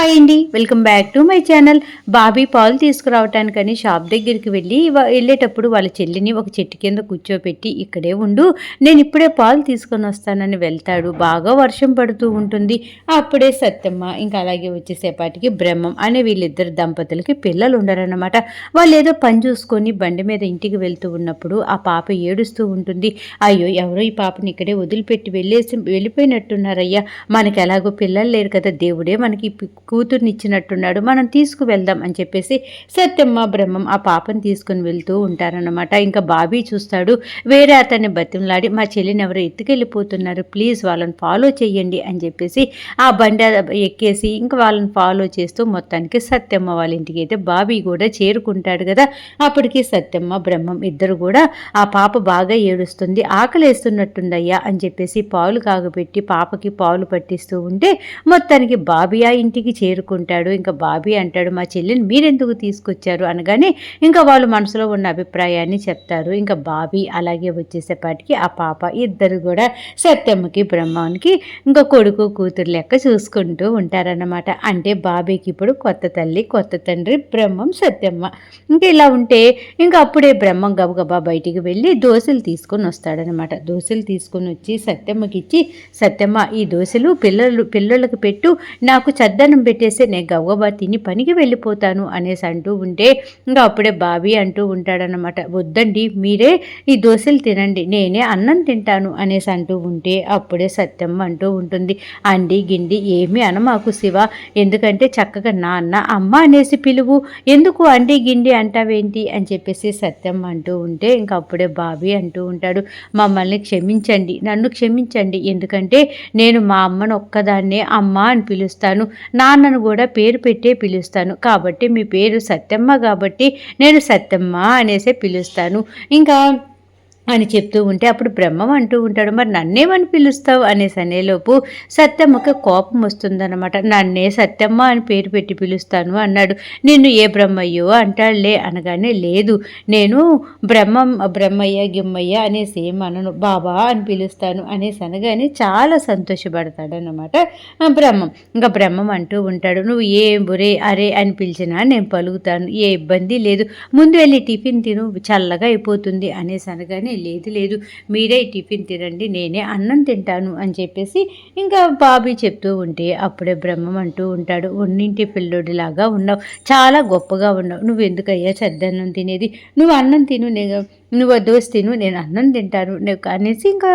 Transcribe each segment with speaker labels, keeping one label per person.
Speaker 1: Hi అండి welcome back to my channel. Bobby పాలు తీసుకురావటానికని షాప్ దగ్గరికి వెళ్ళి వెళ్ళేటప్పుడు వాళ్ళ చెల్లిని ఒక చెట్టు కింద కూర్చోపెట్టి ఇక్కడే ఉండు నేను ఇప్పుడే పాలు తీసుకొని వస్తానని వెళ్తాడు. బాగా వర్షం పడుతూ ఉంటుంది. అప్పుడే సత్యమ్మ ఇంకా అలాగే వచ్చేసేపాటికి బ్రహ్మం అనే వీళ్ళిద్దరు దంపతులకి పిల్లలు ఉండరన్నమాట. వాళ్ళు ఏదో పని చూసుకొని బండి మీద ఇంటికి వెళ్తూ ఉన్నప్పుడు ఆ పాప ఏడుస్తూ ఉంటుంది. అయ్యో ఎవరో ఈ పాపని ఇక్కడే వదిలిపెట్టి వెళ్ళేసి వెళ్ళిపోయినట్టున్నారయ్యా. మనకి ఎలాగో పిల్లలు లేరు కదా దేవుడే మనకి కూతుర్నిచ్చినట్టున్నాడు. మనం తీసుకువెళ్దాం అని చెప్పేసి సత్యమ్మ బ్రహ్మం ఆ పాపని తీసుకుని వెళ్తూ ఉంటారనమాట ఇంకా బాబీ చూస్తాడు. వేరే అతన్ని బతిమలాడి మా చెల్లిని ఎవరో ఎత్తుకెళ్ళిపోతున్నారు. ప్లీజ్ వాళ్ళని ఫాలో చేయండి అని చెప్పేసి ఆ బండి ఎక్కేసి ఇంకా వాళ్ళని ఫాలో చేస్తూ మొత్తానికి సత్యమ్మ వాళ్ళ ఇంటికి అయితే బాబీ కూడా చేరుకుంటాడు కదా. అప్పటికి సత్యమ్మ బ్రహ్మం ఇద్దరు కూడా ఆ పాప బాగా ఏడుస్తుంది ఆకలేస్తున్నట్టుందయ్యా అని చెప్పేసి పాలు కాగబెట్టి పాపకి పాలు పట్టిస్తూ ఉంటే మొత్తానికి బాబీ ఆ ఇంటికి చేరుకుంటాడు. ఇంకా బాబీ అంటాడు మా చెల్లిని మీరెందుకు తీసుకొచ్చారు? అనగానే ఇంకా వాళ్ళు మనసులో ఉన్న అభిప్రాయాన్ని చెప్తారు. ఇంకా బాబీ అలాగే వచ్చేసేపాటికి ఆ పాప ఇద్దరు కూడా సత్యమ్మకి బ్రహ్మానికి ఇంకా కొడుకు కూతురు లెక్క చూసుకుంటూ ఉంటారన్నమాట. అంటే బాబీకి ఇప్పుడు కొత్త తల్లి కొత్త తండ్రి బ్రహ్మం సత్యమ్మ. ఇంకా ఇలా ఉంటే ఇంకా అప్పుడే బ్రహ్మం గబగబా బయటికి వెళ్ళి దోశలు తీసుకొని వస్తాడనమాట దోశలు తీసుకొని వచ్చి సత్యమ్మకి ఇచ్చి సత్యమ్మ ఈ దోశలు పిల్లలు పిల్లలకు పెట్టు నాకు చద్దనం పెట్టేస్తే నేను గవ్వబా తిని పనికి వెళ్ళిపోతాను అనేసి అంటూ ఉంటే ఇంకా అప్పుడే బాబీ అంటూ ఉంటాడనమాట వద్దండి మీరే ఈ దోశలు తినండి నేనే అన్నం తింటాను అనేసి అంటూ ఉంటే అప్పుడే సత్యమ్మ అంటూ ఉంటుంది. అండి గిండి ఏమీ అనమాకు శివ ఎందుకంటే చక్కగా నాన్న అమ్మ అనేసి పిలువు. ఎందుకు అండి గిండి అంటావేంటి? అని చెప్పేసి సత్యం అంటూ ఉంటే ఇంకా అప్పుడే బాబీ అంటూ ఉంటాడు. మమ్మల్ని క్షమించండి నన్ను క్షమించండి ఎందుకంటే నేను మా అమ్మను ఒక్కదాన్నే అమ్మ అని పిలుస్తాను. నాన్నను కూడా పేరు పెట్టే పిలుస్తాను. కాబట్టి మీ పేరు సత్యమ్మ కాబట్టి నేను సత్యమ్మ అనేసే పిలుస్తాను. ఇంకా అని చెప్తూ ఉంటే అప్పుడు బ్రహ్మం అంటూ ఉంటాడు మరి నన్నేమని పిలుస్తావు? అనేసి అనేలోపు సత్యమ్మకి కోపం వస్తుందన్నమాట. నన్నే సత్యమ్మ అని పేరు పెట్టి పిలుస్తాను అన్నాడు. నిన్ను ఏ బ్రహ్మయ్యో అంటాడులే అనగానే లేదు నేను బ్రహ్మం బ్రహ్మయ్య గిమ్మయ్య అనేసి ఏమనను బాబా అని పిలుస్తాను అనేసి అనగానే చాలా సంతోషపడతాడనమాట బ్రహ్మం. ఇంకా బ్రహ్మం అంటూ ఉంటాడు నువ్వు ఏ బురే అరే అని పిలిచినా నేను పలుకుతాను ఏ ఇబ్బంది లేదు ముందు వెళ్ళి టిఫిన్ తిను చల్లగా అయిపోతుంది అనేసి అనగానే లేదు లేదు మీరే టిఫిన్ తినండి నేనే అన్నం తింటాను అని చెప్పేసి ఇంకా బాబీ చెప్తూ ఉంటే అప్పుడే బ్రహ్మం అంటూ ఉంటాడు ఒన్నింటి పిల్లోడిలాగా ఉన్నావు చాలా గొప్పగా ఉన్నావు నువ్వు ఎందుకయ్యా చెద్దన్నం తినేది? నువ్వు అన్నం తిను నేను నువ్వు దోశ తిను నేను అన్నం తింటాను నువ్వు అనేసి ఇంకా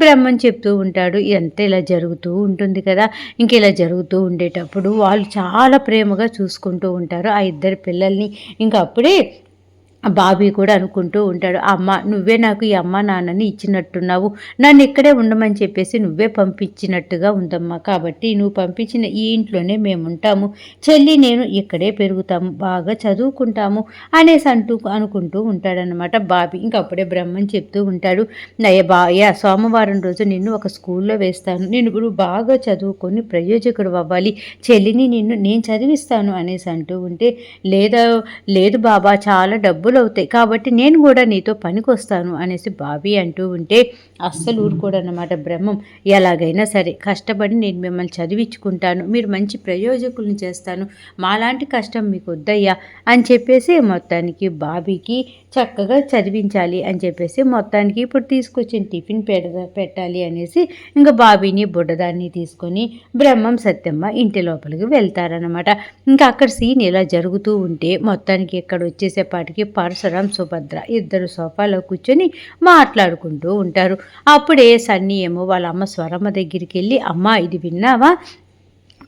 Speaker 1: బ్రహ్మం చెప్తూ ఉంటాడు. ఇదంతా ఇలా జరుగుతూ ఉంటుంది కదా ఇంక ఇలా జరుగుతూ ఉండేటప్పుడు వాళ్ళు చాలా ప్రేమగా చూసుకుంటూ ఉంటారు ఆ ఇద్దరు పిల్లల్ని. ఇంకా అప్పుడే బాబీ కూడా అనుకుంటూ ఉంటాడు అమ్మ నువ్వే నాకు ఈ అమ్మ నాన్నని ఇచ్చినట్టున్నావు. నన్ను ఇక్కడే ఉండమని చెప్పేసి నువ్వే పంపించినట్టుగా ఉందమ్మా. కాబట్టి నువ్వు పంపించిన ఈ ఇంట్లోనే మేము ఉంటాము చెల్లి నేను ఇక్కడే పెరుగుతాము బాగా చదువుకుంటాము అనేసి అంటూ అనుకుంటూ ఉంటాడనమాట బాబీ. ఇంకప్పుడే బ్రహ్మని చెప్తూ ఉంటాడు నయ్య బాయ్యా సోమవారం రోజు నిన్ను ఒక స్కూల్లో వేస్తాను. నేను ఇప్పుడు బాగా చదువుకొని ప్రయోజకుడు అవ్వాలి. చెల్లిని నిన్ను నేను చదివిస్తాను అనేసి అంటూ ఉంటే లేదా లేదు బాబా చాలా డబ్బు అవుతాయి కాబట్టి నేను కూడా నీతో పనికొస్తాను అనేసి బాబీ అంటూ ఉంటే అస్సలు ఊరుకోడనమాట బ్రహ్మం. ఎలాగైనా సరే కష్టపడి నేను మిమ్మల్ని చదివించుకుంటాను. మీరు మంచి ప్రయోజకుల్ని చేస్తాను. మాలాంటి కష్టం మీకు వద్దయ్యా అని చెప్పేసి మొత్తానికి బాబీకి చక్కగా చదివించాలి అని చెప్పేసి మొత్తానికి ఇప్పుడు తీసుకొచ్చిన టిఫిన్ పెడ పెట్టాలి అనేసి ఇంకా బాబీని బుడ్డదాన్ని తీసుకొని బ్రహ్మం సత్యమ్మ ఇంటి లోపలికి వెళ్తారనమాట ఇంకా అక్కడ సీన్ ఇలా జరుగుతూ ఉంటే మొత్తానికి ఇక్కడ వచ్చేసేపాటికి పరశురాం సుభద్ర ఇద్దరు సోఫాలో కూర్చొని మాట్లాడుకుంటూ ఉంటారు. అప్పుడే సన్నీ ఏమో వాళ్ళ అమ్మ స్వరమ్మ దగ్గరికి వెళ్ళి అమ్మ ఇది విన్నావా?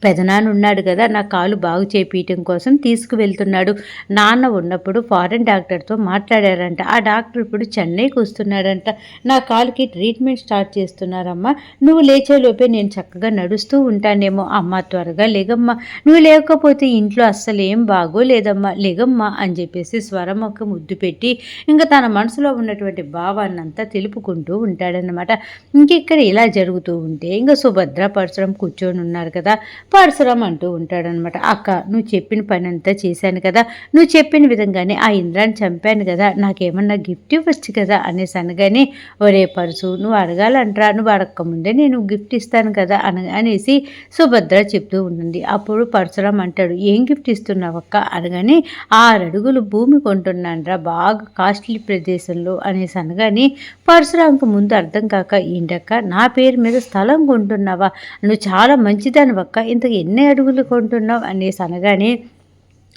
Speaker 1: పెదనాన్న ఉన్నాడు కదా నా కాలు బాగు చేపించడం కోసం తీసుకువెళ్తున్నాడు. నాన్న ఉన్నప్పుడు ఫారెన్ డాక్టర్తో మాట్లాడారంట. ఆ డాక్టర్ ఇప్పుడు చెన్నైకి వస్తున్నాడంట. నా కాలుకి ట్రీట్మెంట్ స్టార్ట్ చేస్తున్నారమ్మా. నువ్వు లేచేలోపే నేను చక్కగా నడుస్తూ ఉంటానేమో. అమ్మ త్వరగా లేగమ్మా. నువ్వు లేకపోతే ఇంట్లో అస్సలు ఏం బాగోలేదమ్మా. లేగమ్మా అని చెప్పేసి స్వరం ఒక ముద్దు పెట్టి ఇంకా తన మనసులో ఉన్నటువంటి భావాన్నంతా తెలుపుకుంటూ ఉంటాడనమాట ఇంకెక్కడ ఇలా జరుగుతూ ఉంటే ఇంకా సుభద్ర పరిశ్రమ కూర్చొని ఉన్నారు కదా. పరశురాం అంటూ ఉంటాడనమాట అక్క నువ్వు చెప్పిన పని అంతా చేశాను కదా నువ్వు చెప్పిన విధంగానే ఆ ఇంద్రాన్ని చంపాను కదా నాకేమన్నా గిఫ్ట్ ఇవ్వచ్చు కదా? అనేసి అనగానే ఒరే పరుసు నువ్వు అడగాలంటరా నువ్వు అడగకముందే నేను గిఫ్ట్ ఇస్తాను కదా అన అనేసి సుభద్ర చెప్తూ ఉంటుంది. అప్పుడు పరశురామ్ అంటాడు ఏం గిఫ్ట్ ఇస్తున్నావు అక్క అనగానే ఆరు అడుగులు భూమి కొంటున్నానరా బాగా కాస్ట్లీ ప్రదేశంలో అనేసి అనగానే పరశురాంకు ముందు అర్థం కాక ఏంటక్క నా పేరు మీద స్థలం కొంటున్నావా? నువ్వు చాలా మంచిదానివక్క ఇంత ఎన్ని అడుగులు కొంటున్నావు అనేసి అనగానే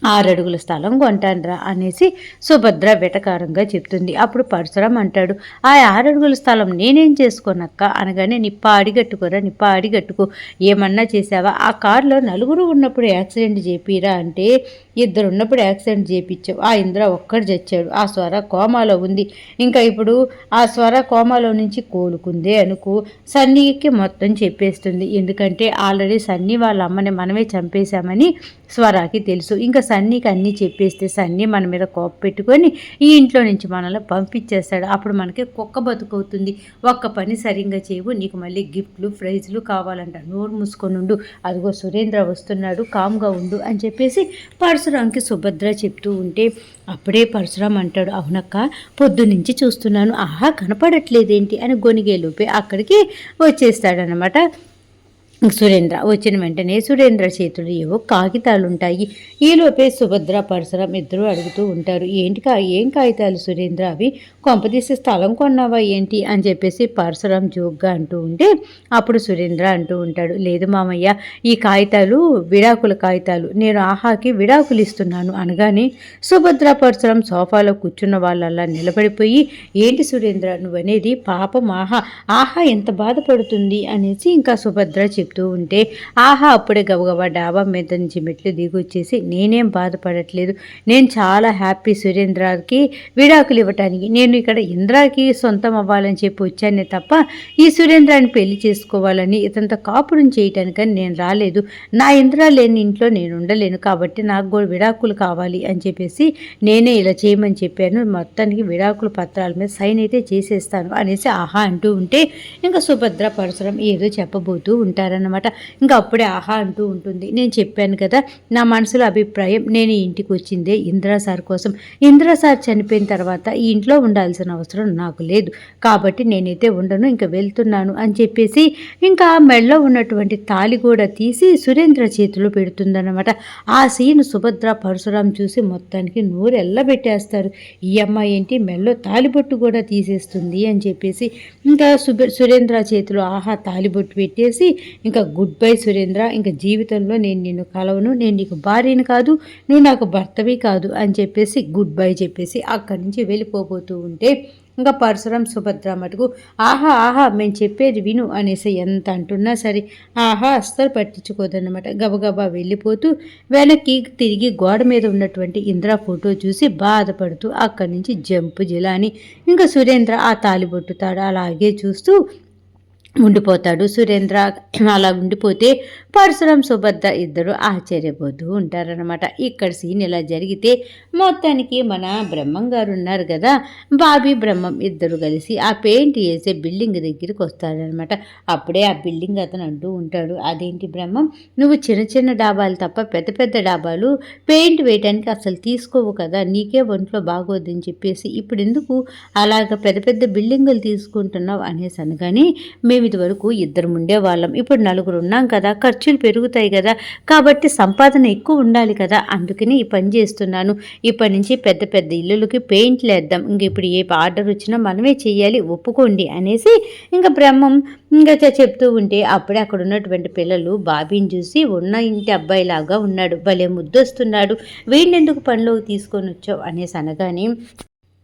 Speaker 1: ఆరడుగుల స్థలం కొంటానరా అనేసి సుభద్ర వెటకారంగా చెప్తుంది. అప్పుడు పరశురాం అంటాడు ఆ ఆరడుగుల స్థలం నేనేం చేసుకోనక్క? అనగానే నిప్ప అడిగట్టుకోరా నిప్ప అడిగట్టుకో ఏమన్నా చేసావా? ఆ కారులో నలుగురు ఉన్నప్పుడు యాక్సిడెంట్ చేపిరా అంటే ఇద్దరు ఉన్నప్పుడు యాక్సిడెంట్ చేపించావు ఆ ఇంద్ర ఒక్కడు చచ్చాడు. ఆ స్వర కోమాలో ఉంది. ఇంకా ఇప్పుడు ఆ స్వర కోమాలో నుంచి కోలుకుందే అనుకో సన్నీకి మొత్తం చెప్పేస్తుంది. ఎందుకంటే ఆల్రెడీ సన్నీ వాళ్ళ అమ్మని మనమే చంపేశామని స్వరాకి తెలుసు. ఇంకా సన్నీకి అన్నీ చెప్పేస్తే సన్నీ మన మీద కోప పెట్టుకొని ఈ ఇంట్లో నుంచి మనల్ని పంపించేస్తాడు. అప్పుడు మనకి కుక్క బతుకవుతుంది. ఒక్క పని సరిగ్గా చేయవు. నీకు మళ్ళీ గిఫ్ట్లు ప్రైజ్లు కావాలంట. నోరు మూసుకొని ఉండు. అదిగో సురేంద్ర వస్తున్నాడు. కామ్గా ఉండు అని చెప్పేసి పరశురాంకి సుభద్ర చెప్తూ ఉంటే అప్పుడే పరశురాం అంటాడు అవునక్క పొద్దునుంచి చూస్తున్నాను. ఆహా కనపడట్లేదేంటి? అని గొనిగేలోపే అక్కడికి వచ్చేస్తాడనమాట సురేంద్ర వచ్చిన వెంటనే సురేంద్ర చేతులు ఏవో కాగితాలుంటాయి. ఈలోపే సుభద్ర పరశురం ఇద్దరు అడుగుతూ ఉంటారు. ఏంటి కా ఏం కాగితాలు సురేంద్ర? అవి కొంపదీసి స్థలం కొన్నావా ఏంటి? అని చెప్పేసి పరశురం జోక్గా అంటూ ఉంటే అప్పుడు సురేంద్ర అంటూ ఉంటాడు. లేదు మామయ్య ఈ కాగితాలు విడాకుల కాగితాలు. నేను ఆహాకి విడాకులు ఇస్తున్నాను అనగానే సుభద్ర పరశురం సోఫాలో కూర్చున్న వాళ్ళల్లా నిలబడిపోయి ఏంటి సురేంద్ర నువ్వనేది? పాపం ఆహా ఆహా ఎంత బాధపడుతుంది? అనేసి ఇంకా సుభద్ర చెప్తూ ఉంటే ఆహా అప్పుడే గబగబా డాబా మీద నుంచి మెట్లు దిగొచ్చేసి నేనేం బాధపడట్లేదు. నేను చాలా హ్యాపీ సురేంద్రకి విడాకులు ఇవ్వటానికి. నేను ఇక్కడ ఇంద్రాకి సొంతం అవ్వాలని చెప్పి వచ్చానే తప్ప ఈ సురేంద్రాన్ని పెళ్ళి చేసుకోవాలని ఇతంత కాపురం చేయటానికని నేను రాలేదు. నా ఇంద్ర లేని ఇంట్లో నేను ఉండలేను కాబట్టి నాకు కూడా విడాకులు కావాలి అని చెప్పేసి నేనే ఇలా చేయమని చెప్పాను. మొత్తానికి విడాకుల పత్రాల మీద సైన్ అయితే చేసేస్తాను అనేసి ఆహా అంటూ ఉంటే ఇంకా సుభద్ర పరశురం ఏదో చెప్పబోతూ ఉంటారు అనమాట ఇంకా అప్పుడే ఆహా అంటూ ఉంటుంది. నేను చెప్పాను కదా నా మనసులో అభిప్రాయం నేను ఇంటికి వచ్చిందే ఇందిరా సార్ కోసం. ఇందిరా సార్ చనిపోయిన తర్వాత ఈ ఇంట్లో ఉండాల్సిన అవసరం నాకు లేదు. కాబట్టి నేనైతే ఉండను ఇంకా వెళ్తున్నాను అని చెప్పేసి ఇంకా మెడలో ఉన్నటువంటి తాలి కూడా తీసి సురేంద్ర చేతిలో పెడుతుందన్నమాట. ఆ సీన్ సుభద్ర పరశురాం చూసి మొత్తానికి నోరు ఎల్లబెట్టేస్తారు ఈ అమ్మాయి ఏంటి? మెల్లో తాలిబొట్టు కూడా తీసేస్తుంది అని చెప్పేసి ఇంకా సురేంద్ర చేతిలో ఆహా తాలిబొట్టు పెట్టేసి ఇంకా గుడ్ బై సురేంద్ర. ఇంకా జీవితంలో నేను నిన్ను కలవను. నేను నీకు భార్యని కాదు నువ్వు నాకు భర్తవి కాదు అని చెప్పేసి గుడ్ బై చెప్పేసి అక్కడి నుంచి వెళ్ళిపోబోతూ ఉంటే ఇంకా పరశురం సుభద్ర మటుకు ఆహా ఆహా మేము చెప్పేది విను అనేసి ఎంత అంటున్నా సరే ఆహా అస్సలు పట్టించుకోదన్నమాట. గబగబా వెళ్ళిపోతూ వెనక్కి తిరిగి గోడ మీద ఉన్నటువంటి ఇంద్ర ఫోటో చూసి బాధపడుతూ అక్కడి నుంచి జంపు జిలాని ఇంకా సురేంద్ర ఆ తాలిబొట్టుతాడు అలాగే చూస్తూ ఉండిపోతాడు. సురేంద్ర అలా ఉండిపోతే పరశురాం సుభద్ర ఇద్దరు ఆశ్చర్యపోతూ ఉంటారనమాట ఇక్కడ సీన్ ఇలా జరిగితే మొత్తానికి మన బ్రహ్మం గారు ఉన్నారు కదా బాబీ బ్రహ్మం ఇద్దరు కలిసి ఆ పెయింట్ వేసే బిల్డింగ్ దగ్గరికి వస్తాడనమాట అప్పుడే ఆ బిల్డింగ్ అతను అంటూ ఉంటాడు అదేంటి బ్రహ్మం? నువ్వు చిన్న చిన్న డాబాలు తప్ప పెద్ద పెద్ద డాబాలు పెయింట్ వేయడానికి అసలు తీసుకోవు కదా నీకే ఒంట్లో బాగోద్దని చెప్పేసి ఇప్పుడు ఎందుకు అలాగ పెద్ద పెద్ద బిల్డింగులు తీసుకుంటున్నావు అనేసి అనగానే మేము ఇది వరకు ఇద్దరు ఉండేవాళ్ళం ఇప్పుడు నలుగురు ఉన్నాం కదా ఖర్చు ఖర్చులు పెరుగుతాయి కదా కాబట్టి సంపాదన ఎక్కువ ఉండాలి కదా అందుకని ఈ పని చేస్తున్నాను. ఇప్పటి నుంచి పెద్ద పెద్ద ఇల్లులకి పెయింట్లు వేద్దాం ఇంక ఇప్పుడు ఏ ఆర్డర్ వచ్చినా మనమే చెయ్యాలి ఒప్పుకోండి అనేసి ఇంకా బ్రహ్మం ఇంకా చెప్తూ ఉంటే అప్పుడే అక్కడ ఉన్నటువంటి పిల్లలు బాబీని చూసి ఉన్న ఇంటి అబ్బాయిలాగా ఉన్నాడు. భలే ముద్దొస్తున్నాడు. వీడినెందుకు పనిలోకి తీసుకొని వచ్చావు? అనేసి అనగానే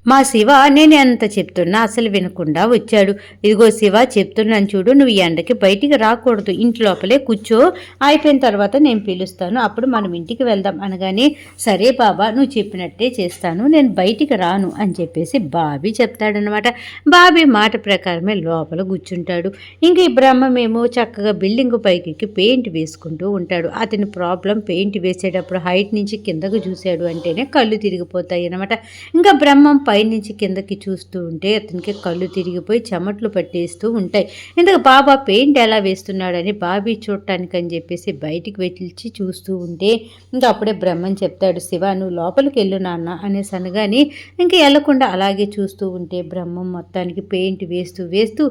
Speaker 1: మా శివ నేను ఎంత చెప్తున్నా అసలు వినకుండా వచ్చాడు. ఇదిగో శివ చెప్తున్నాను చూడు నువ్వు ఎండకి బయటికి రాకూడదు ఇంటి లోపలే కూర్చో. అయిపోయిన తర్వాత నేను పిలుస్తాను అప్పుడు మనం ఇంటికి వెళ్దాం అనగానే సరే బాబా నువ్వు చెప్పినట్టే చేస్తాను నేను బయటికి రాను అని చెప్పేసి బాబీ చెప్తాడనమాట. బాబీ మాట ప్రకారమే లోపల కూర్చుంటాడు. ఇంకా ఈ బ్రహ్మమేమో చక్కగా బిల్డింగ్ పైకి పెయింట్ వేసుకుంటూ ఉంటాడు. అతని ప్రాబ్లం పెయింట్ వేసేటప్పుడు హైట్ నుంచి కిందకు చూశాడు అంటేనే కళ్ళు తిరిగిపోతాయి అనమాట ఇంకా బ్రహ్మం పైనుంచి కిందకి చూస్తూ ఉంటే అతనికి కళ్ళు తిరిగిపోయి చెమట్లు పట్టేస్తూ ఉంటాయి. ఇందుకు బాబా పెయింట్ ఎలా వేస్తున్నాడని బాబీ చూడటానికి అని చెప్పేసి బయటికి వెళ్ళి చూస్తూ ఉంటే ఇంకా అప్పుడే బ్రహ్మని చెప్తాడు శివ నువ్వు లోపలికి వెళ్ళు నాన్న అనేసి అనగాని ఇంకా వెళ్ళకుండా అలాగే చూస్తూ ఉంటే బ్రహ్మం మొత్తానికి పెయింట్ వేస్తూ వేస్తూ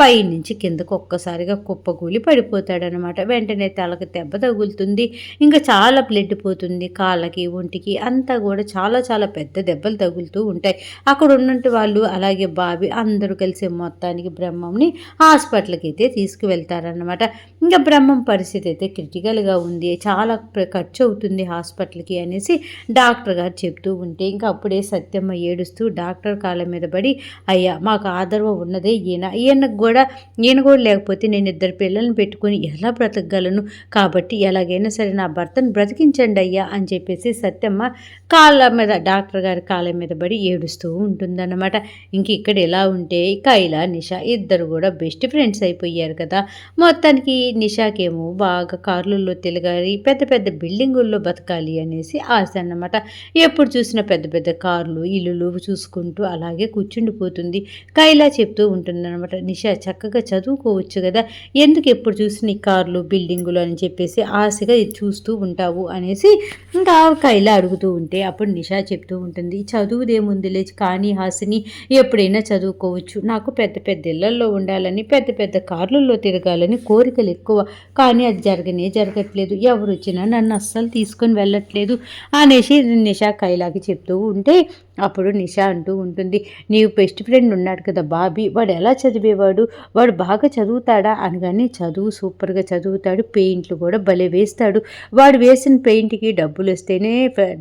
Speaker 1: పైనుంచి కిందకు ఒక్కసారిగా కుప్పగూలి పడిపోతాడనమాట. వెంటనే తలకు దెబ్బ తగులుతుంది ఇంకా చాలా బ్లడ్ పోతుంది కాళ్ళకి ఒంటికి అంతా కూడా చాలా చాలా పెద్ద దెబ్బలు తగులుతూ ఉంటాయి. అక్కడ ఉన్నట్టు వాళ్ళు అలాగే బాబి అందరూ కలిసి మొత్తానికి బ్రహ్మంని హాస్పిటల్కి అయితే తీసుకువెళ్తారనమాట ఇంకా బ్రహ్మం పరిస్థితి అయితే క్రిటికల్గా ఉంది. చాలా ఖర్చు అవుతుంది హాస్పిటల్కి అనేసి డాక్టర్ గారు చెప్తూ ఉంటే ఇంకా అప్పుడే సత్యమ్మ ఏడుస్తూ డాక్టర్ కాళ్ళ మీద పడి అయ్యా మాకు ఆదరవ ఉన్నదే ఈయన. ఈయనకు కూడా ఈయన కూడా లేకపోతే నేను ఇద్దరు పిల్లల్ని పెట్టుకుని ఎలా బ్రతకగలను? కాబట్టి ఎలాగైనా సరే నా భర్తను బ్రతికించండి అయ్యా అని చెప్పేసి సత్యమ్మ కాళ్ళ మీద డాక్టర్ గారి కాళ్ళ మీద పడి ఏడుస్తూ ఉంటుందన్నమాట. ఇంక ఇక్కడ ఎలా ఉంటే కైలా నిషా ఇద్దరు కూడా బెస్ట్ ఫ్రెండ్స్ అయిపోయారు కదా. మొత్తానికి నిషాకేమో బాగా కార్లలో తిరగాలి పెద్ద పెద్ద బిల్డింగుల్లో బతకాలి అనేసి ఆశ అన్నమాట. ఎప్పుడు చూసిన పెద్ద పెద్ద కార్లు ఇల్లులు చూసుకుంటూ అలాగే కూర్చుండిపోతుంది. కైలా చెప్తూ ఉంటుందన్నమాట నిషా చక్కగా చదువుకోవచ్చు కదా ఎందుకు ఎప్పుడు చూసిన ఈ కార్లు బిల్డింగులు అని చెప్పేసి ఆశగా చూస్తూ ఉంటావు? అనేసి ఇంకా కైలా అడుగుతూ ఉంటే అప్పుడు నిషా చెప్తూ ఉంటుంది చదువుదేముంది విలేజ్ కానీ హాసిని ఎప్పుడైనా చదువుకోవచ్చు. నాకు పెద్ద పెద్ద ఇళ్ళలో ఉండాలని పెద్ద పెద్ద కార్లలో తిరగాలని కోరికలు ఎక్కువ. కానీ అది జరగనే జరగట్లేదు. ఎవరు వచ్చినా నన్ను అస్సలు తీసుకొని వెళ్ళట్లేదు అనేసి నిషా కైలాకి చెప్తూ ఉంటే అప్పుడు నిషా అంటూ ఉంటుంది నీవు బెస్ట్ ఫ్రెండ్ ఉన్నాడు కదా బాబీ వాడు ఎలా చదివేవాడు? వాడు బాగా చదువుతాడా? అనగానే చదువు సూపర్గా చదువుతాడు పెయింట్లు కూడా భలే వేస్తాడు. వాడు వేసిన పెయింట్కి డబ్బులు వస్తేనే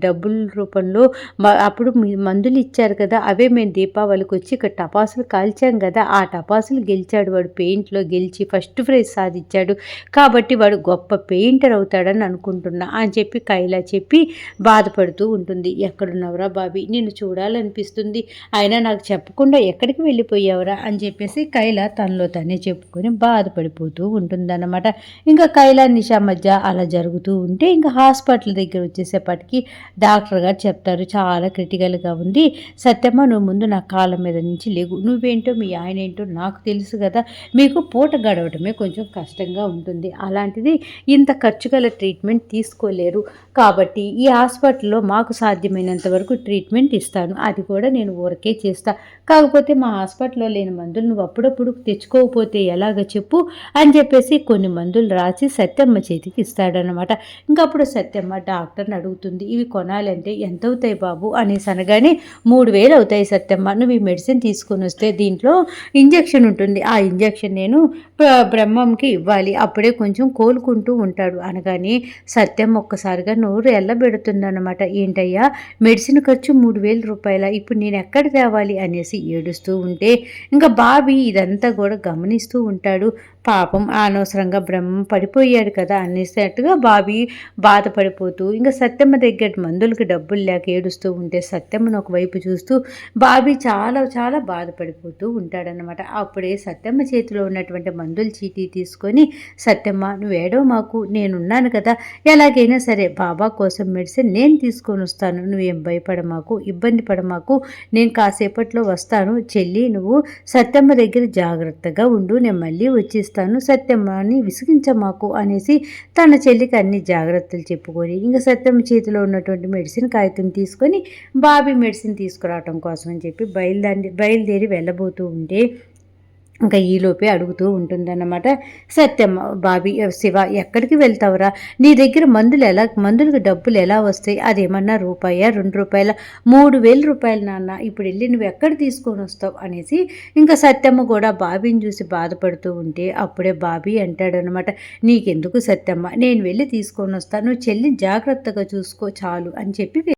Speaker 1: డబ్బుల రూపంలో అప్పుడు మందులు ఇచ్చారు కదా అవే మేము దీపావళికి వచ్చి ఇక్కడ టపాసులు కాల్చాం కదా ఆ టపాసులు గెలిచాడు. వాడు పెయింట్లో గెలిచి ఫస్ట్ ప్రైజ్ సాధించాడు. కాబట్టి వాడు గొప్ప పెయింటర్ అవుతాడని అనుకుంటున్నా అని చెప్పి కైలా చెప్పి బాధపడుతూ ఉంటుంది. ఎక్కడున్నవరా బాబీ? నేను చూడాలనిపిస్తుంది. అయినా నాకు చెప్పకుండా ఎక్కడికి వెళ్ళిపోయావురా అని చెప్పేసి కైలా తనలో తనే చెప్పుకొని బాధపడిపోతూ ఉంటుందన్నమాట. ఇంకా కైలా నిషా మధ్య అలా జరుగుతూ ఉంటే ఇంకా హాస్పిటల్ దగ్గర వచ్చేసేపటికి డాక్టర్ గారు చెప్తారు చాలా క్రిటికల్గా ఉంది. సత్యమ్మ నువ్వు ముందు నా కాళ్ళ మీద నుంచి లేవు. నువ్వేంటో మీ ఆయన ఏంటో నాకు తెలుసు కదా. మీకు పూట గడవటమే కొంచెం కష్టంగా ఉంటుంది. అలాంటిది ఇంత ఖర్చు గల ట్రీట్మెంట్ తీసుకోలేరు. కాబట్టి ఈ హాస్పిటల్లో మాకు సాధ్యమైనంత వరకు ట్రీట్మెంట్ ఇస్తారు చేస్తాను. అది కూడా నేను ఊరకే చేస్తా. కాకపోతే మా హాస్పిటల్లో లేని మందులు నువ్వు అప్పుడప్పుడు తెచ్చుకోకపోతే ఎలాగ చెప్పు అని చెప్పేసి కొన్ని మందులు రాసి సత్యమ్మ చేతికి ఇస్తాడనమాట ఇంకప్పుడు సత్యమ్మ డాక్టర్ని అడుగుతుంది ఇవి కొనాలంటే ఎంత అవుతాయి బాబు? అనేసి అనగానే మూడు వేలు అవుతాయి సత్యమ్మ నువ్వు ఈ మెడిసిన్ తీసుకొని వస్తే దీంట్లో ఇంజెక్షన్ ఉంటుంది. ఆ ఇంజెక్షన్ నేను బ్రహ్మంకి ఇవ్వాలి. అప్పుడే కొంచెం కోలుకుంటూ ఉంటాడు. అనగానే సత్యం ఒక్కసారిగా నోరు ఎల్లబెడుతుందన్నమాట. ఏంటయ్యా మెడిసిన్ ఖర్చు మూడు వేలు రూపాయల ఇప్పుడు నేను ఎక్కడ తేవాలి అనేసి ఏడుస్తూ ఉంటే ఇంకా బాబీ ఇదంతా కూడా గమనిస్తూ ఉంటాడు. పాపం అనవసరంగా బ్రహ్మ పడిపోయాడు కదా అనేసినట్టుగా బాబీ బాధపడిపోతూ ఇంకా సత్యమ్మ దగ్గర మందులకి డబ్బులు లేక ఏడుస్తూ ఉంటే సత్యమ్మను ఒకవైపు చూస్తూ బాబీ చాలా చాలా బాధపడిపోతూ ఉంటాడనమాట అప్పుడే సత్యమ్మ చేతిలో ఉన్నటువంటి మందుల చీటీ తీసుకొని సత్యమ్మ నువ్వు ఏడో మాకు నేనున్నాను కదా. ఎలాగైనా సరే బాబా కోసం మెడిసిన్ నేను తీసుకొని వస్తాను. నువ్వేం భయపడ మాకు ఇబ్బంది పడ మాకు నేను కాసేపట్లో వస్తాను. చెల్లి నువ్వు సత్యమ్మ దగ్గర జాగ్రత్తగా ఉండు. నేను మళ్ళీ వచ్చిస్తాను. సత్యమ్మని విసిగించమాకు అనేసి తన చెల్లికి అన్ని జాగ్రత్తలు చెప్పుకొని ఇంకా సత్యమ్మ చేతిలో ఉన్నటువంటి మెడిసిన్ కాగితం తీసుకొని బాబీ మెడిసిన్ తీసుకురావటం కోసం అని చెప్పి బయలుదేరి బయలుదేరి వెళ్ళబోతూ ఉంటే ఇంకా ఈలోపే అడుగుతూ ఉంటుందన్నమాట. సత్యమ్మ బాబీ శివ ఎక్కడికి వెళ్తావురా? నీ దగ్గర మందులు ఎలా మందులకు డబ్బులు ఎలా వస్తాయి? అదేమన్నా రూపాయ? రెండు రూపాయల? మూడు వేల రూపాయలు నాన్న ఇప్పుడు వెళ్ళి నువ్వు ఎక్కడ తీసుకొని వస్తావు? అనేసి ఇంకా సత్యమ్మ కూడా బాబీని చూసి బాధపడుతూ ఉంటే అప్పుడే బాబీ అంటాడనమాట నీకెందుకు సత్యమ్మ? నేను వెళ్ళి తీసుకొని వస్తాను. నువ్వు చెల్లి జాగ్రత్తగా చూసుకో చాలు అని చెప్పి